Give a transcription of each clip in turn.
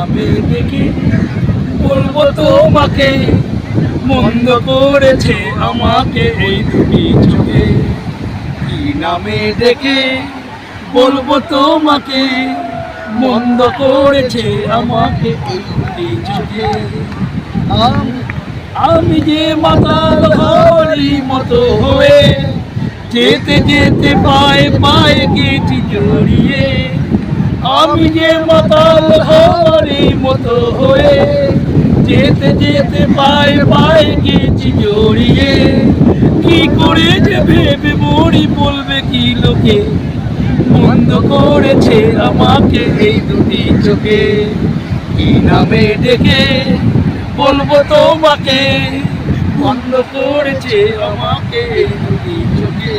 নামে ডেকে বলব তোমাকে, মন্দ করেছে আমাকে এই দুটি চোখে। কি নামে দেখে বলব তোমাকে, মন্দ করেছে আমাকে এই দুটি চোখে। আম- যে মাতাল হরি মতো হয়ে, যেতে যেতে পায়ে পায়ে গেছি জড়িয়ে আমি যে মাতাল হরি মতো হয়ে, যেতে যেতে পায়ে পায়ে গেছি জড়িয়ে। কি করে যে ভেবে মরি বলবে কি লোকে? বন্ধ করেছে আমাকে এই দুটি চোখে। কি নামে ডেকে বলব তোমাকে? বন্ধ করেছে আমাকে এই দুটি চোখে।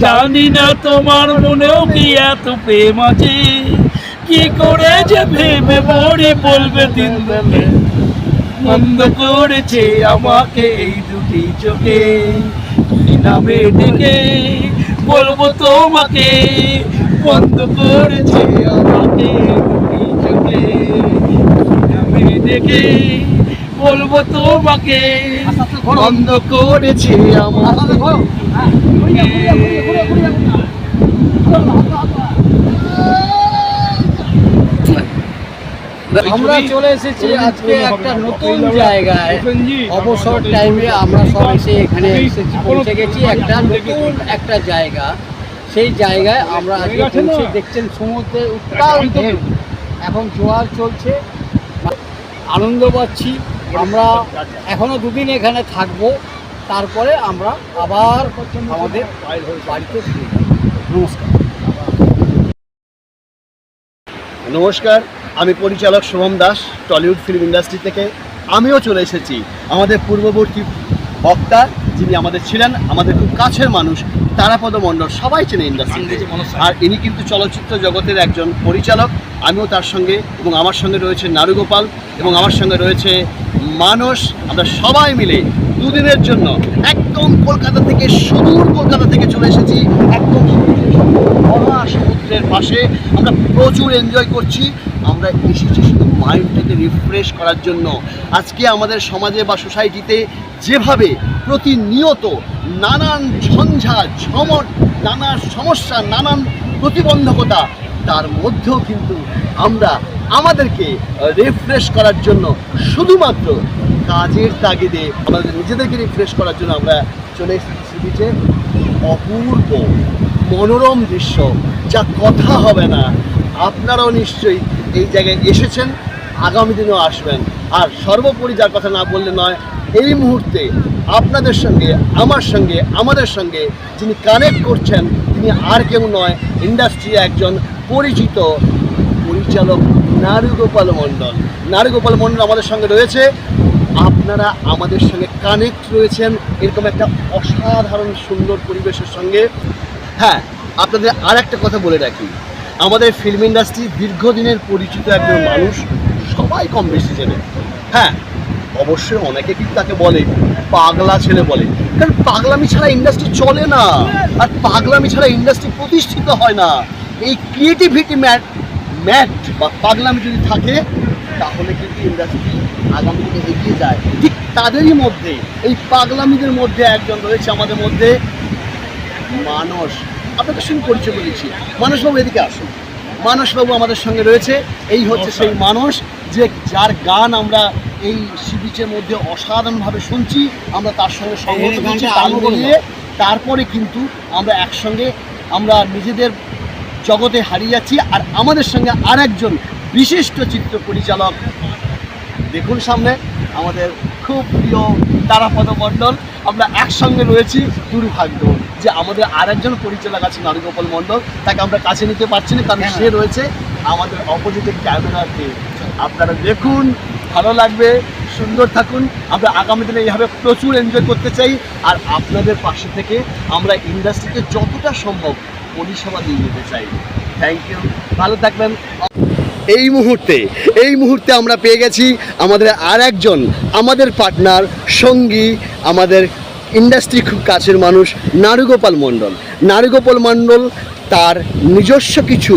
জানি না তোমার মনেও কি এত প্রেম আছে। কি করে যে ভেবে মরে বলবে দিন মন্দ করেছে আমাকে এই দুটি চোখে। নামে ডেকে বলব তোমাকে? বন্ধ করেছে আমাকে দুটি চোখে। নামে ডেকে বলব তোমাকে বন্ধ করেছে আমাকে আমরা চলে এসেছি আজকে একটা নতুন জায়গায়। অবসর টাইমে আমরা সব এসে এখানে এসেছি পৌঁছে গেছি। একটা নতুন একটা জায়গা। সেই জায়গায় আমরা আজকে পৌঁছে দেখছেন সমুদ্রে উত্তাল এখন জোয়ার চলছে। আনন্দ পাচ্ছি। আমরা এখনও দুদিন এখানে থাকব। তারপরে আমরা আবার আমাদের বাড়িতে ফিরে নমস্কার। নমস্কার আমি পরিচালক Shubham Das Tollywood film industry থেকে। আমিও চলে এসেছি আমাদের পূর্ববর্তী বক্তা যিনি আমাদের ছিলেন আমাদের খুব কাছের মানুষ তারাপদ মণ্ডল। সবাই চেনে ইন্ডাস্ট্রিতে আর ইনি কিন্তু চলচ্চিত্র জগতের একজন পরিচালক। আমিও তার সঙ্গে এবং আমার সঙ্গে রয়েছে নারুগোপাল এবং আমার সঙ্গে রয়েছে মানস আমরা সবাই মিলে দুদিনের জন্য একদম কলকাতা থেকে সুদূর কলকাতা থেকে চলে এসেছি, একদম মহা সমুদ্রের পাশে। আমরা প্রচুর এনজয় করছি। আমরা এসেছি শুধু মাইন্ডটাকে রিফ্রেশ করার জন্য। আজকে আমাদের সমাজে বা সোসাইটিতে যেভাবে প্রতিনিয়ত নানান ঝঞ্ঝা, ঝমট, নানা সমস্যা, নানান প্রতিবন্ধকতা, তার মধ্যেও কিন্তু আমরা আমাদেরকে রিফ্রেশ করার জন্য শুধুমাত্র কাজের তাগিদে আমাদের নিজেদেরকে রিফ্রেশ করার জন্য আমরা চলে এসেছি অপূর্ব, মনোরম দৃশ্য, যা কথা হবে না। আপনারাও নিশ্চয়ই এই জায়গায় এসেছেন, আগামী দিনেও আসবেন। আর সর্বোপরি যার কথা না বললে নয়, এই মুহূর্তে আপনাদের সঙ্গে, আমার সঙ্গে, আমাদের সঙ্গে যিনি কানেক্ট করছেন, তিনি আর কেউ নয় ইন্ডাস্ট্রি একজন পরিচিত পরিচালক নারুগোপাল মণ্ডল। নারুগোপাল মণ্ডল আমাদের সঙ্গে রয়েছে। আপনারা আমাদের সঙ্গে কানেক্ট রয়েছেন। এরকম একটা অসাধারণ সুন্দর পরিবেশের সঙ্গে। হ্যাঁ আপনাদের আর একটা কথা বলে রাখি। আমাদের ফিল্ম ইন্ডাস্ট্রি দীর্ঘদিনের পরিচিত একজন মানুষ, সবাই কম বেশি চেনে। হ্যাঁ অবশ্যই অনেকে কিন্তু তাকে বলে, পাগলা ছেলে বলে। কারণ পাগলামি ছাড়া ইন্ডাস্ট্রি চলে না। আর পাগলামি ছাড়া ইন্ডাস্ট্রি প্রতিষ্ঠিত হয় না। এই ক্রিয়েটিভিটি ম্যাট বা পাগলামি যদি থাকে তাহলে কিন্তু ইন্ডাস্ট্রি আগামী দিনে এগিয়ে যায়। ঠিক তাদেরই মধ্যে এই পাগলামিদের মধ্যে একজন রয়েছে আমাদের মধ্যে মানস। আপনাদের সঙ্গে পরিচয় করেছি মানসবাবু এদিকে আসুন। মানসবাবু আমাদের সঙ্গে রয়েছে। এই হচ্ছে সেই মানুষ যে যার গান আমরা এই সিবিচের মধ্যে অসাধারণভাবে শুনছি। আমরা তার সঙ্গে সংগত করছি তারপরে কিন্তু আমরা একসঙ্গে আমরা নিজেদের জগতে হারিয়ে যাচ্ছি আর আমাদের সঙ্গে আরেকজন বিশিষ্ট চিত্র পরিচালক। দেখুন সামনে আমাদের খুব প্রিয় তারাপদ মণ্ডল। আমরা একসঙ্গে রয়েছি দুর্ভাগ্য যে আমাদের আর একজন পরিচালক আছে নারীগোপাল মণ্ডল। তাকে আমরা কাছে নিতে পারছি না, কারণ? সে রয়েছে আমাদের অপোজিটের ক্যামেরাতে। আপনারা দেখুন, ভালো লাগবে, সুন্দর থাকুন। আমরা আগামী দিনে এইভাবে প্রচুর এনজয় করতে চাই। আর আপনাদের পাশে থেকে আমরা ইন্ডাস্ট্রিকে যতটা সম্ভব পরিষেবা দিয়ে যেতে চাই। থ্যাংক ইউ ভালো থাকবেন। এই মুহূর্তে এই মুহূর্তে আমরা পেয়ে গেছি আমাদের আর একজন আমাদের পার্টনার সঙ্গী আমাদের ইন্ডাস্ট্রি খুব কাছের মানুষ নারুগোপাল মণ্ডল। নারুগোপাল মণ্ডল তার নিজস্ব কিছু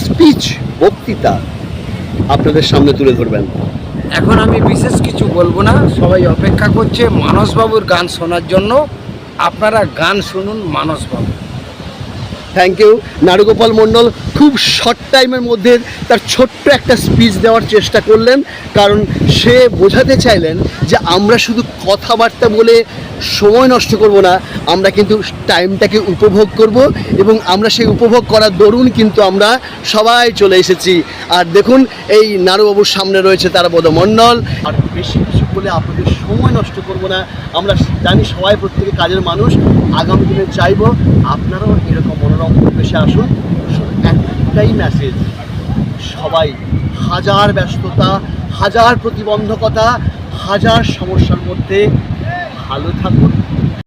স্পিচ বক্তৃতা আপনাদের সামনে তুলে ধরবেন। এখন আমি বিশেষ কিছু বলব না সবাই অপেক্ষা করছে মানসবাবুর গান শোনার জন্য। আপনারা গান শুনুন মানসবাবু। থ্যাংক ইউ নারুগোপাল মণ্ডল খুব শর্ট টাইমের মধ্যে তার ছোট্ট একটা স্পিচ দেওয়ার চেষ্টা করলেন, কারণ সে বোঝাতে চাইলেন যে আমরা শুধু কথাবার্তা বলে সময় নষ্ট করব না, আমরা কিন্তু টাইমটাকে উপভোগ করব এবং আমরা সেই উপভোগ করার দরুন কিন্তু আমরা সবাই চলে এসেছি। আর দেখুন, এই নারুবাবুর সামনে রয়েছে তার মণ্ডল আর বেশি বলে আপনাদের সময় নষ্ট করব না। আমরা জানি সবাই প্রত্যেকে কাজের মানুষ। আগামী দিনে চাইব আপনারাও এরকম মনোরম পরিবেশে আসুন। একটাই মেসেজ সবাই হাজার ব্যস্ততা, হাজার প্রতিবন্ধকতা, হাজার সমস্যার মধ্যে ভালো থাকুন।